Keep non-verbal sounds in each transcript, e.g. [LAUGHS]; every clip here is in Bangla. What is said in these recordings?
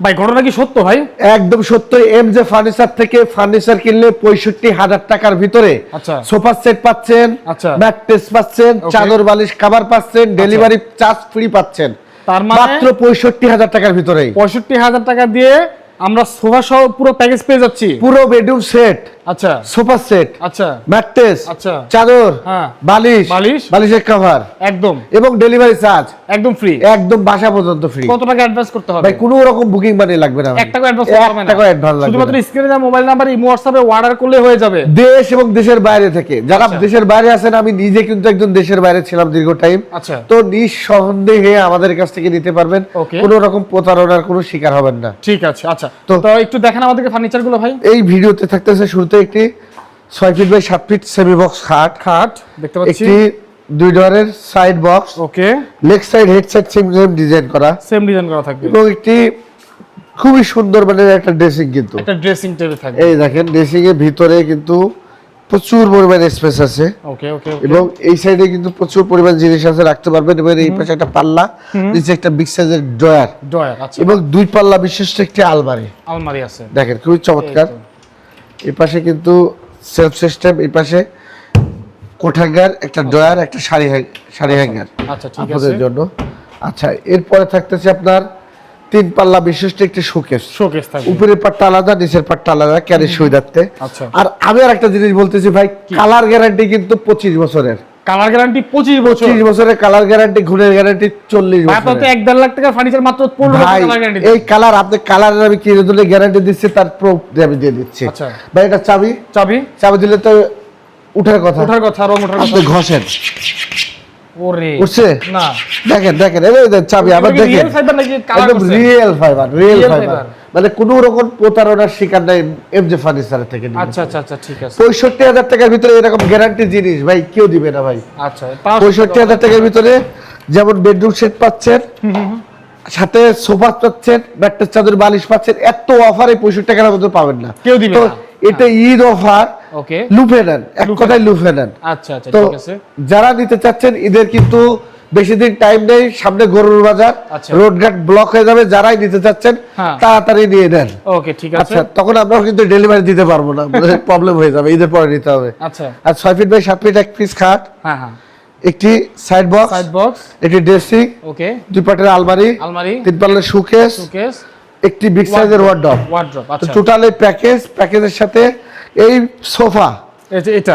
ভাই ঘটনা কি সত্য ভাই? একদম সত্য। এম জে ফার্নিচার থেকে ফার্নিচার কিনলে পঁয়ষট্টি হাজার টাকার ভিতরে আচ্ছা। সোফা সেট পাচ্ছেন আচ্ছা। ম্যাট্রেস পাচ্ছেন. চাদর বালিশ খাবার পাচ্ছেন ডেলিভারি চার্জ ফ্রি পাচ্ছেন। তার মানে- মাত্র পঁয়ষট্টি হাজার টাকার ভিতরে পঁয়ষট্টি হাজার টাকা দিয়ে আমরা সোফা সহ পুরো প্যাকেজ পেয়ে যাচ্ছি। পুরো বেডরুম সেট আচ্ছা। সোফা সেট আচ্ছা। ম্যাট্রেস আচ্ছা। চাদর হ্যাঁ। বালিশ বালিশ। বালিশের কভার একদম। এবং ডেলিভারি চার্জ একদম ফ্রি একদম বাসা পর্যন্ত ফ্রি কত টাকা অ্যাডভান্স করতে হবে? ভাই কোনো রকম বুকিং মানি লাগবে না ভাই। এক টাকা অ্যাডভান্স করতে টাকা অ্যাডভান্স লাগবে শুধুমাত্র স্ক্রিনে দেওয়া মোবাইল নাম্বার ইমো হোয়াটসঅ্যাপে অর্ডার করলে হয়ে যাবে। দেশ এবং দেশের বাইরে থেকে। যারা আচ্ছা। দেশের বাইরে আছেন আমি নিজে কিন্তু একজন দেশের বাইরে ছিলাম দীর্ঘ টাইম আচ্ছা। তো নিঃসন্দেহে আমাদের কাছ থেকে নিতে পারবেন. কোনো রকম প্রতারণার কোনো শিকার হবেন না। ঠিক আছে আচ্ছা। তো তো- একটু দেখেন আমাদেরকে ফার্নিচারগুলো ভাই। এই ভিডিওতে থাকতেছে শুরুতে একটি ছয় ফিট বাই সাত ফিট সেমি বক্স খাট। খাট দেখতে পাচ্ছি। একটি দুই ডোরের side box okay. Leg side head side same same design করা। সেম ডিজাইন করা থাকবে। এবং একটি খুবই সুন্দর মানের একটা ড্রেসিং কিন্তু। একটা ড্রেসিং টেবিল থাকবে। এই দেখেন ড্রেসিং এর ভিতরে কিন্তু প্রচুর পরিমাণে স্পেস আছে। ওকে ওকে এবং এই সাইডে কিন্তু প্রচুর পরিমাণ জিনিস আছে রাখতে পারবেন। এবং এই পাশে একটা পাল্লা নিচে একটা বিগ সাইজের ড্রয়ার ড্রয়ার আচ্ছা। এবং দুই পাল্লা বিশিষ্ট একটি আলমারি। আলমারি আছে। দেখেন খুবই চমৎকার। এই পাশে কিন্তু সেলফ সিস্টেম এই পাশে কোঠাঙ্গার একটা ড্রয়ার একটা শাড়ি শাড়ি হ্যাঙ্গার আচ্ছা ঠিক আপনাদের জন্য। আচ্ছা এরপরে থাকতেছে আপনার তিন পাল্লা বিশিষ্ট একটি শোকেস। শোকেস উপরের পাটটা আলাদা নিচের পাটটা আলাদা ক্যারি সুবিধার্থে আচ্ছা। আর আমি আর একটা জিনিস বলতেছি ভাই কালার গ্যারান্টি কিন্তু পঁচিশ বছরের। কালার গ্যারান্টি পঁচিশ বছর। পঁচিশ বছরের কালার গ্যারান্টি ঘুরের গ্যারান্টি চল্লিশ বছর আপনার তো বছর এক দেড় লাখ টাকার ফার্নিচার মাত্র পনেরো ভাই কালার গ্যারান্টি এই কালার আপনি কালারের আমি কি দিলে গ্যারান্টি দিচ্ছি তার প্রুফ আমি দিয়ে দিচ্ছি। আচ্ছা। ভাই এটা চাবি? চাবি? চাবি দিলে তো উঠার কথা। উঠার কথা রং ওঠার কথা। ঘষেন। ওরে উঠছে? না। দেখেন দেখেন এই চাবি আবার দেখেন। real fiber নাকি colour একদম রিয়েল ফাইবার রিয়েল ফাইবার মানে কোনো রকম প্রতারণার শিকার নাই এম ফার্নিচার থেকে আচ্ছা আচ্ছা আচ্ছা ঠিক আছে। পঁয়ষট্টি হাজার টাকার ভিতরে এরকম গ্যারান্টি জিনিস ভাই কেউ দিবে না ভাই। আচ্ছা পঁয়ষট্টি হাজার টাকার ভিতরে যেমন বেডরুম সেট পাচ্ছেন সাথে সোফা পাচ্ছেন ব্যাটটা চাদর বালিশ পাচ্ছেন এত অফার এই পঁয়ষট্টি টাকার মধ্যে পাবেন না। কেউ দিবে না। এটা ঈদ অফার ওকে। লুফে নেন এক কথায় লুফে নেন আচ্ছা আচ্ছা ঠিক আছে। যারা নিতে চাচ্ছেন ঈদের কিন্তু বেশি দিন টাইম নেই। সামনে গরুর বাজার আচ্ছা। রোডঘাট ব্লক হয়ে যাবে। যারাই নিতে চাচ্ছেন হ্যাঁ। তাড়াতাড়ি নিয়ে নেন। ওকে ঠিক আছে। আচ্ছা তখন আমরাও কিন্তু ডেলিভারি দিতে পারব না। [LAUGHS] প্রবলেম হয়ে যাবে ঈদের পরে নিতে হবে। আচ্ছা। আর ছয় ফিট বাই সাত ফিট এক পিস খাট। হ্যাঁ হ্যাঁ। একটি সাইড বক্স সাইড বক্স একটি ড্রেসিং ওকে। দুই পাটের আলমারি আলমারি। তিন পাল্লার সুকেস সুকেস একটি বিগ সাইজের ওয়ার্ড্রপ তো আচ্ছা। টোটাল এই প্যাকেজ প্যাকেজের সাথে এই সোফা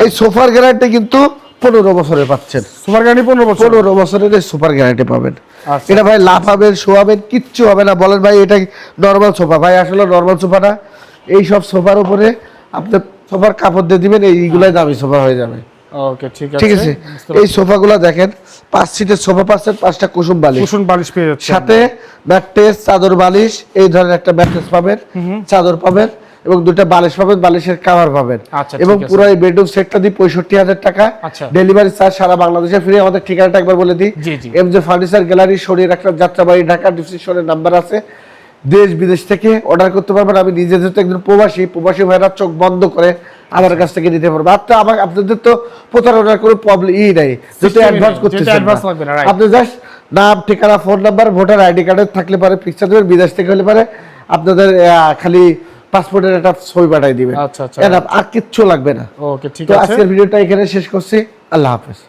এই সোফার গ্যারান্টি কিন্তু পনেরো বছরে পাচ্ছেন। সুপার গ্যারান্টি পনেরো বছর। পনেরো বছরের এই সুপার গ্যারান্টি পাবেন। আচ্ছা। এটা ভাই লাফাবেন শোয়াবেন কিচ্ছু হবে না। বলেন ভাই এটা নর্মাল সোফা। ভাই আসলে নর্মাল সোফা না। এই সব সোফার উপরে আপনি সোফার কাপড় দিয়ে দিবেন এইগুলাই দামি সোফা হয়ে যাবে। ওকে ঠিক আছে। ঠিক আছে এই। সোফাগুলো দেখেন পাঁচ সিটের সোফা পাচ্ছেন পাঁচটা কুসুম বালিশ। কুশন বালিশ পেয়ে যাচ্ছে সাথে ম্যাট্রেস চাদর বালিশ এই ধরনের একটা ম্যাট্রেস পাবেন চাদর পাবেন। এবং দুটো বালিশ পাবেন বালিশের কাভার পাবেন। আচ্ছা, এবং পুরো এই বেডরুম সেটটা দিয়ে পঁয়ষট্টি হাজার টাকা আচ্ছা। ডেলিভারি চার্জ সারা বাংলাদেশে ফ্রি আমাদের ঠিকানাটা একবার বলে দিই। M J. ফার্নিচার গ্যালারি শরীর একটা যাত্রাবাড়ি ঢাকা ডিসক্রিপশনের নাম্বার আছে। দেশ বিদেশ থেকে অর্ডার করতে পারবেন। আমি নিজে যেহেতু একজন প্রবাসী প্রবাসী ভাইরা চোখ বন্ধ করে আমার কাছ থেকে নিতে পারব। আপনার আমার আপনাদের তো প্রতারণার কোনো প্রবলেম ই নাই। যেহেতু অ্যাডভান্স করতে. আপনি জাস্ট নাম ঠিকানা ফোন নাম্বার ভোটার আইডি কার্ডে থাকলে পারে পিকচার দেবেন বিদেশ থেকে হলে পারে। আপনাদের খালি পাসপোর্টের একটা ছবি পাঠাই দিবেন। আচ্ছা, আচ্ছা। আর কিচ্ছু লাগবে না। ওকে ঠিক আছে। আজকের ভিডিওটা এখানে শেষ করছি। আল্লাহ হাফেজ।